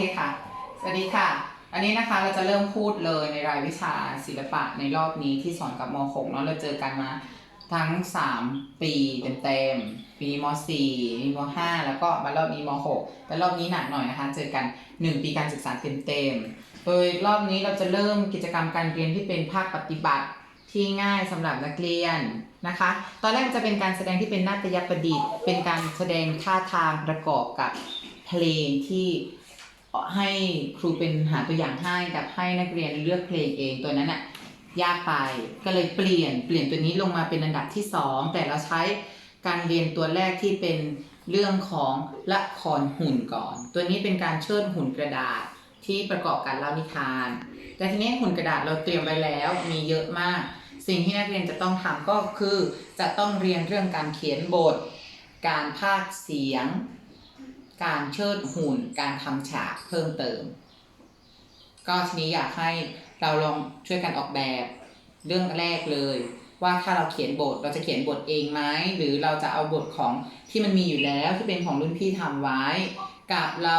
เคค่ะ สวัสดีค่ะ อันนี้นะคะเราจะเริ่มพูดเลยในรายวิชาศิลปะในรอบนี้ที่สอนกับม .6 เนาะเราเจอกันมาทั้ง 3 ปีเต็มๆ ปีม .4 ปีม .5 แล้วก็มารอบนี้ม .6 แต่รอบนี้หนักหน่อยนะคะ เจอกัน 1 ปีการศึกษาเต็มๆ โดยรอบนี้เราจะเริ่มกิจกรรมการเรียนที่เป็นภาคปฏิบัติที่ง่ายสำหรับนักเรียนนะคะ ตอนแรกจะเป็นการแสดงที่เป็นนาฏยประดิษฐ์ เป็นการแสดงท่าทางประกอบกับเพลงที่ ให้ครูเป็นหาตัวอย่างให้กับให้นักเรียนเลือกเพลงเองตัวนั้นอะยากไปก็เลยเปลี่ยนเปลี่ยนตัวนี้ลงมาเป็นอันดับที่สองแต่เราใช้การเรียนตัวแรกที่เป็นเรื่องของละครหุ่นก่อน ตัวนี้เป็นการเชิดหุ่นกระดาษที่ประกอบการเล่านิทาน แต่ทีนี้หุ่นกระดาษเราเตรียมไว้แล้วมีเยอะมาก สิ่งที่นักเรียนจะต้องทำก็คือจะต้องเรียนเรื่องการเขียนบท การพากย์เสียง การเชิดหุ่น การทำฉากเพิ่มเติม ก็ทีนี้อยากให้เราลองช่วยกันออกแบบเรื่องแรกเลย ว่าถ้าเราเขียนบทเราจะเขียนบทเองไหมหรือเราจะเอาบทของที่มันมีอยู่แล้วที่เป็นของรุ่นพี่ทำไว้ กับเรา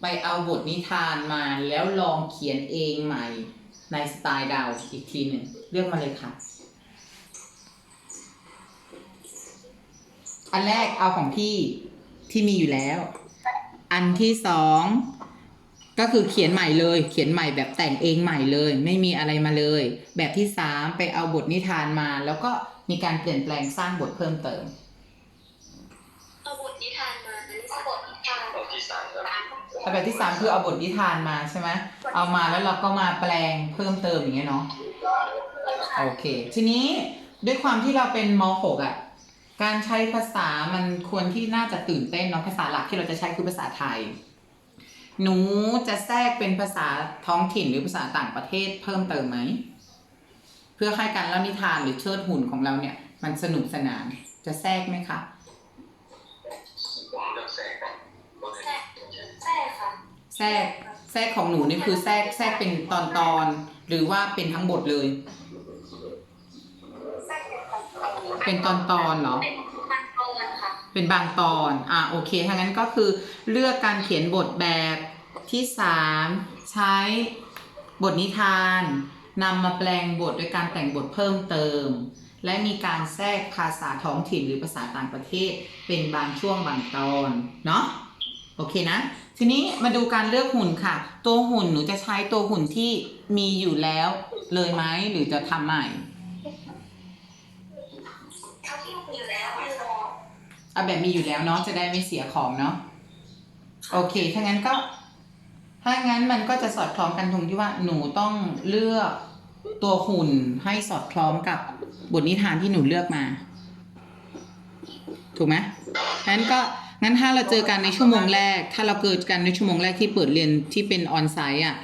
ไปเอาบทนิทานมาแล้วลองเขียนเองใหม่ในสไตล์ดาวอีกทีหนึ่งเลือกมาเลยค่ะ อันแรกเอาของพี่ ที่มีอยู่แล้ว อันที่สองก็คือเขียนใหม่เลย เขียนใหม่แบบแต่งเองใหม่เลย ไม่มีอะไรมาเลย แบบที่สามไปเอาบทนิทานมา แล้วก็มีการเปลี่ยนแปลงสร้างบทเพิ่มเติม เอาบทนิทานมาอันนี้คือบทนิทานรอบที่สามครับแต่แบบที่สามคือเอาบทนิทานมาใช่ไหมเอามาแล้วเราก็มาแปลงเพิ่มเติมอย่างเงี้ยเนาะโอเค ทีนี้ด้วยความที่เราเป็นม .6 อะ การใช้ภาษามันควรที่น่าจะตื่นเต้นเนาะภาษาหลักที่เราจะใช้คือภาษาไทย หนูจะแทรกเป็นภาษาท้องถิ่นหรือภาษาต่างประเทศเพิ่มเติมไหม เพื่อให้การเล่านิทานหรือเชิดหุ่นของเราเนี่ย มันสนุกสนานจะแทรกไหมคะผมเลือกแสงก่อนบนไหนใช่ค่ะแทรกแทรกของหนูนี่คือแทรกแทรกเป็นตอนตอนๆหรือว่าเป็นทั้งบทเลย ใช่ค่ะ เป็นตอนตอนๆเหรอ เป็นมันตอนค่ะ เป็นบางตอน อะโอเคถ้างั้นก็คือเลือกการเขียนบทแบบที่สามใช้บทนิทานนำมาแปลงบทโดยการแต่งบทเพิ่มเติม และมีการแทรกภาษาท้องถิ่นหรือภาษาต่างประเทศ เป็นบางช่วงบางตอนเนาะโอเคนะ ทีนี้มาดูการเลือกหุ่นค่ะ ตัวหุ่นหนูจะใช้ตัวหุ่นที่มีอยู่แล้วเลยไหมหรือจะทำใหม่ เขาที่มีอยู่แล้วคือ เอาแบบมีอยู่แล้วเนาะจะได้ไม่เสียของเนาะโอเค ถ้างั้นก็ ถ้างั้นมันก็จะสอดคล้องกันตรงที่ว่าหนูต้องเลือกตัวหุ่นให้สอดคล้องกับบทนิทานที่หนูเลือกมา ถูกไหมงั้นก็งั้นถ้าเราเจอกันในชั่วโมงแรก ถ้าเราเกิดกันในชั่วโมงแรกที่เปิดเรียนที่เป็นออนไซต์อะ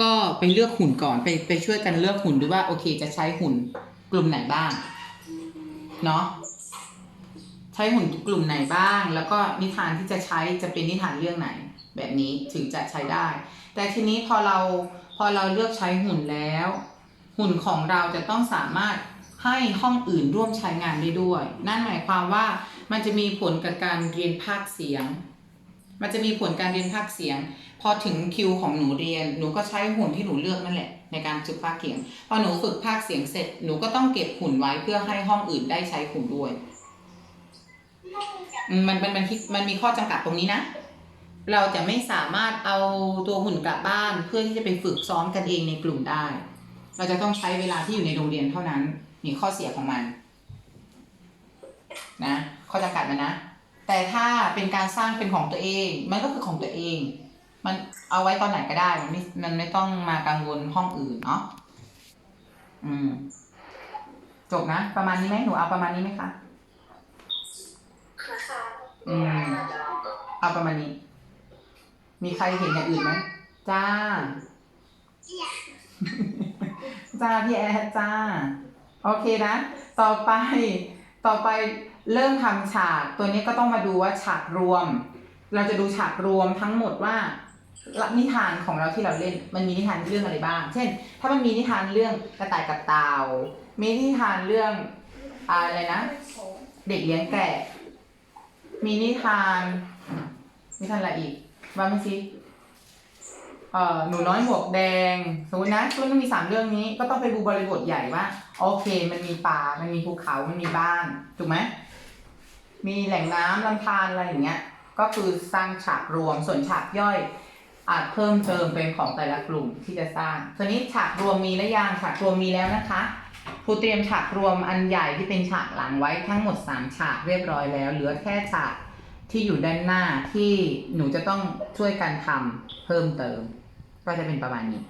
ก็ไปเลือกหุ่นก่อนไปไปช่วยกันเลือกหุ่นดูว่าโอเค จะใช้หุ่นกลุ่มไหนบ้าง เนาะ ใช้หุ่นกลุ่มไหนบ้าง แล้วก็นิทานที่จะใช้จะเป็นนิทานเรื่องไหน แบบนี้ถึงจะใช้ได้ แต่ทีนี้พอเราพอเราเลือกใช้หุ่นแล้ว หุ่นของเราจะต้องสามารถให้ห้องอื่นร่วมใช้งานได้ด้วย นั่นหมายความว่ามันจะมีผลกับการเรียนภาคเสียง มันจะมีผลการเรียนภาคเสียง พอถึงคิวของหนูเรียน หนูก็ใช้หุ่นที่หนูเลือกนั่นแหละ ในการฝึกภาคเสียง พอหนูฝึกภาคเสียงเสร็จ หนูก็ต้องเก็บหุ่นไว้เพื่อให้ห้องอื่นได้ใช้หุ่นด้วย อืมมันมันมันคิดมันมีข้อจำกัดตรงนี้นะ เราจะไม่สามารถเอาตัวหุ่นกลับบ้านเพื่อที่จะไปฝึกซ้อมกันเองในกลุ่มได้ เราจะต้องใช้เวลาที่อยู่ในโรงเรียนเท่านั้นนี่ข้อเสียของมัน นะข้อจำกัดมันนะ แต่ถ้าเป็นการสร้างเป็นของตัวเอง มันก็คือของตัวเอง มันเอาไว้ตอนไหนก็ได้ มันไม่มันไม่ต้องมากังวลห้องอื่นเนาะอืม จบนะ ประมาณนี้ไหมหนูเอาประมาณนี้ไหมคะค่ะ อืมเอาประมาณนี้ มีใครเห็นอย่างอื่นไหมจ้า จ้าพี่แอดจ้า โอเคนะ ต่อไป ต่อไปเริ่มทำฉาก ตัวนี้ก็ต้องมาดูว่าฉากรวม เราจะดูฉากรวมทั้งหมดว่านิทานของเราที่เราเล่น มันมีนิทานเรื่องอะไรบ้าง เช่น ถ้ามันมีนิทานเรื่องกระต่ายกับเต่ามีนิทานเรื่องอะไรนะ เด็กเลี้ยงแกะ มีนิทาน นิทานอะไรอีกว่าไม่สิเอ่อหนูน้อยหมวกแดง สมมตินะช่วงต้องมีสามเรื่องนี้ ก็ต้องไปดูบริบทใหญ่ว่า โอเค มันมีป่า มันมีภูเขา มันมีบ้าน ถูกไหม มีแหล่งน้ำลำธารอะไรอย่างเงี้ย ก็คือสร้างฉากรวม ส่วนฉากย่อย อาจเพิ่มเติมเป็นของแต่ละกลุ่มที่จะสร้างทีนี้ฉากรวมมีหรือยัง ฉากรวมมีแล้วนะคะ ครูเตรียมฉากรวมอันใหญ่ที่เป็นฉากหลังไว้ทั้งหมด 3 ฉากเรียบร้อยแล้ว เหลือแค่ฉากที่อยู่ด้านหน้าที่หนูจะต้องช่วยกันทำเพิ่มเติม ก็จะเป็นประมาณนี้